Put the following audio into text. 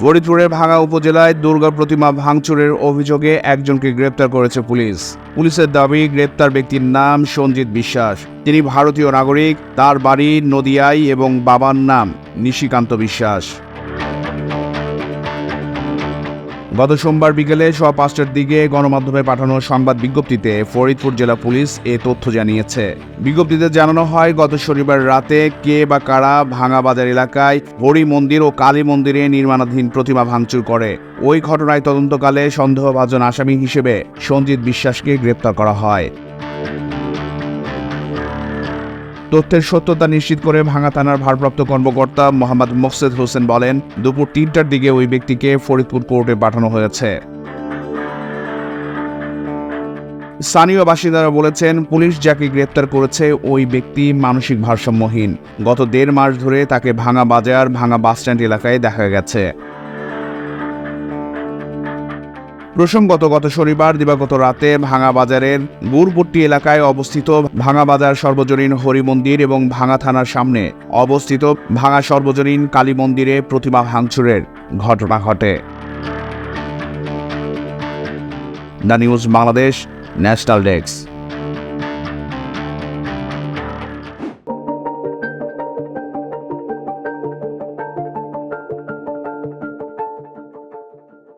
ফরিদপুরের ভাঙা উপজেলায় দুর্গা প্রতিমা ভাঙচুরের অভিযোগে একজনকে গ্রেপ্তার করেছে পুলিশ। পুলিশের দাবি, গ্রেপ্তার ব্যক্তির নাম সঞ্জিত বিশ্বাস। তিনি ভারতীয় নাগরিক, তার বাড়ি নদিয়াই এবং বাবার নাম নিশিকান্ত বিশ্বাস। গত সোমবার বিকেলে সোয়া পাঁচটার দিকে গণমাধ্যমে পাঠানো সংবাদ বিজ্ঞপ্তিতে ফরিদপুর জেলা পুলিশ এ তথ্য জানিয়েছে। বিজ্ঞপ্তিতে জানানো হয়, গত শনিবার রাতে কে বা কারা ভাঙা বাজার এলাকায় হরি মন্দির ও কালী মন্দিরে নির্মাণাধীন প্রতিমা ভাঙচুর করে। ওই ঘটনায় তদন্তকালে সন্দেহভাজন আসামি হিসেবে সঞ্জিত বিশ্বাসকে গ্রেপ্তার করা হয়। তথ্যের সত্যতা নিশ্চিত করে ভাঙা থানার ভারপ্রাপ্ত কর্মকর্তা মোহাম্মদ মোকসেদ হোসেন বলেন, দুপুর তিনটার দিকে ওই ব্যক্তিকে ফরিদপুর কোর্টে পাঠানো হয়েছে। স্থানীয় বাসিন্দারা বলেছেন, পুলিশ যাকে গ্রেপ্তার করেছে ওই ব্যক্তি মানসিক ভারসাম্যহীন। গত দেড় মাস ধরে তাকে ভাঙা বাজার ভাঙা বাসস্ট্যান্ড এলাকায় দেখা গেছে। প্রসঙ্গত গত শনিবার দিবাগত রাতে ভাঙা বাজারের গুরপট্টি এলাকায় অবস্থিত ভাঙা বাজার সর্বজনীন হরি মন্দির এবং ভাঙা থানার সামনে অবস্থিত ভাঙা সর্বজনীন কালী মন্দিরে প্রতিমা ভাঙচুরের ঘটনা ঘটে। The news Bangladesh, national desk.